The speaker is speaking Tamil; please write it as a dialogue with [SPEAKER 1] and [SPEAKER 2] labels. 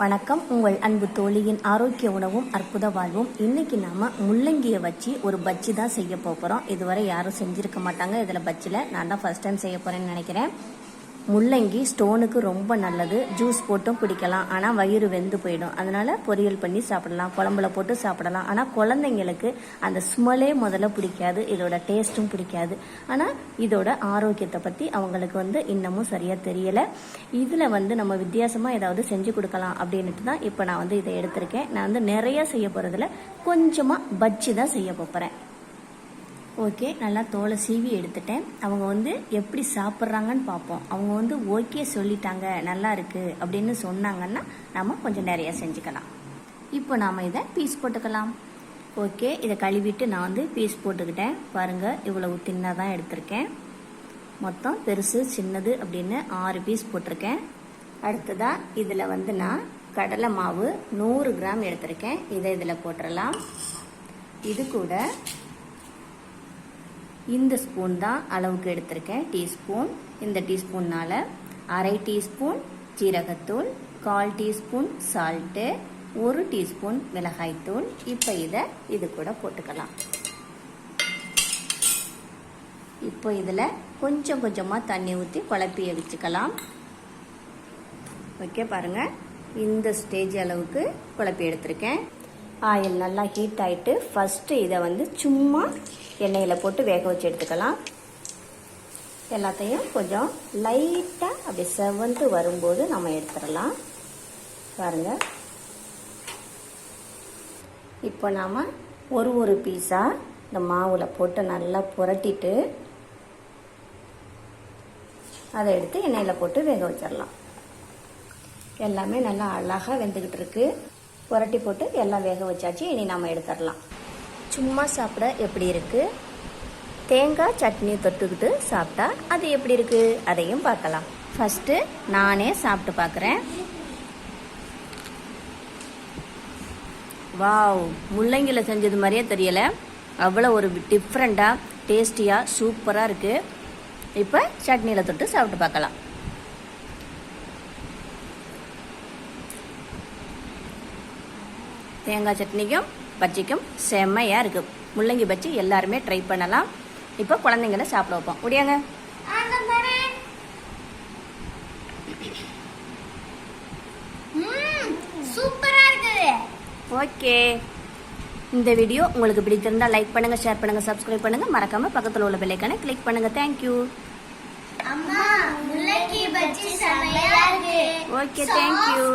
[SPEAKER 1] வணக்கம். உங்கள் அன்பு தோழியின் ஆரோக்கிய உணவும் அற்புத வாழ்வும். இன்னைக்கு நாம முள்ளங்கியை வச்சு ஒரு பஜ்ஜி தான் செய்ய போகிறோம் இதுவரை யாரும் செஞ்சிருக்க மாட்டாங்க. இதில் பஜ்ஜியில் நான் தான் ஃபர்ஸ்ட் டைம் செய்ய போகிறேன்னு நினைக்கிறேன். முள்ளங்கி ஸ்டோனுக்கு ரொம்ப நல்லது. ஜூஸ் போட்டும் குடிக்கலாம் ஆனால் வயிறு வெந்து போயிடும். அதனால பொரியல் பண்ணி சாப்பிடலாம். குழம்புல போட்டு சாப்பிடலாம். ஆனால் குழந்தைங்களுக்கு அந்த ஸ்மெல்லே முதல்ல பிடிக்காது. இதோட டேஸ்ட்டும் பிடிக்காது. ஆனால் இதோட ஆரோக்கியத்தை பற்றி அவங்களுக்கு வந்து இன்னமும் சரியாக தெரியலை. இதில் வந்து நம்ம வித்தியாசமாக ஏதாவது செஞ்சு கொடுக்கலாம் அப்படின்ட்டு தான் இப்போ நான் வந்து இதை எடுத்திருக்கேன். நான் வந்து நிறைய செய்ய போகிறதுல கொஞ்சமாக பஜ்ஜி தான் செய்ய போகிறேன் ஓகே நல்லா தோலை சீவி எடுத்துட்டேன். அவங்க வந்து எப்படி சாப்பிட்றாங்கன்னு பார்ப்போம். அவங்க வந்து ஓகே சொல்லிட்டாங்க நல்லா இருக்குது அப்படின்னு சொன்னாங்கன்னா நம்ம கொஞ்சம் நிறைய செஞ்சுக்கலாம். இப்போ நாம் இதை பீஸ் போட்டுக்கலாம். ஓகே இதை கழுவிட்டு நான் வந்து பீஸ் போட்டுக்கிட்டேன். பாருங்கள் இவ்வளவு தின்னாக தான் எடுத்திருக்கேன். மொத்தம் பெருசு சின்னது அப்படின்னு ஆறு பீஸ் போட்டிருக்கேன். அடுத்ததாக இதில் வந்து நான் கடலை மாவு நூறு கிராம் எடுத்திருக்கேன். இதை இதில் போட்டுடலாம் இது கூட இந்த ஸ்பூன் தான் அளவுக்கு எடுத்திருக்கேன். டீஸ்பூன். இந்த டீஸ்பூன்னால் அரை டீஸ்பூன் ஜீரகத்தூள் கால் டீஸ்பூன் சால்ட்டு ஒரு டீஸ்பூன் மிளகாய்த்தூள். இப்போ இதை இது கூட போட்டுக்கலாம். இப்போ இதில் கொஞ்சம் கொஞ்சமாக தண்ணி ஊற்றி குழப்பிய வச்சுக்கலாம். ஓகே பாருங்கள் இந்த ஸ்டேஜ் அளவுக்கு குழப்பி எடுத்திருக்கேன். ஆயில் நல்லா ஹீட் ஆகிட்டு ஃபஸ்ட்டு இதை வந்து சும்மா எண்ணெயில் போட்டு வேக வச்சு எடுத்துக்கலாம். எல்லாத்தையும் கொஞ்சம் லைட்டாக அப்படி செவந்து வரும்போது நம்ம எடுத்துடலாம். பாருங்கள் இப்போ நாம் ஒரு ஒரு பீஸாக இந்த மாவில் போட்டு நல்லா புரட்டிட்டு அதை எடுத்து எண்ணெயில் போட்டு வேக வச்சிடலாம். எல்லாமே நல்லா அழகாக வெந்துக்கிட்டு இருக்குது புரட்டி போட்டு எல்லாம் வேக வச்சாச்சு. இனி நாம் எடுத்துடலாம். சும்மா சாப்பிட எப்படி இருக்குது தேங்காய் சட்னி தொட்டுக்கிட்டு சாப்பிட்டா அது எப்படி இருக்குது அதையும் பார்க்கலாம். ஃபஸ்ட்டு நானே சாப்பிட்டு பார்க்குறேன். வாவ் முள்ளங்கியில் செஞ்சது மாதிரியே தெரியலை. அவ்வளோ ஒரு டிஃப்ரெண்ட்டாக டேஸ்டியாக சூப்பராக இருக்குது இப்போ சட்னியில் தொட்டு சாப்பிட்டு பார்க்கலாம். தேங்காய் சட்னிக்கும் பஜ்ஜிக்கும் செம்மையாக இருக்குது முள்ளங்கி பஜ்ஜி எல்லாருமே ட்ரை பண்ணலாம். இப்போ குழந்தைங்கள சாப்பிட வைப்போம். முடியாங்க
[SPEAKER 2] இருக்குது
[SPEAKER 1] ஓகே. இந்த வீடியோ உங்களுக்கு பிடித்திருந்தா லைக் பண்ணுங்க ஷேர் பண்ணுங்க சப்ஸ்கிரைப் பண்ணுங்க. மறக்காம பக்கத்தில் உள்ள பெல்லைக்கான கிளிக் பண்ணுங்க. தேங்க்யூ
[SPEAKER 2] அம்மா முள்ளங்கி பஜ்ஜி செமையா இருக்கு.
[SPEAKER 1] Okay thank you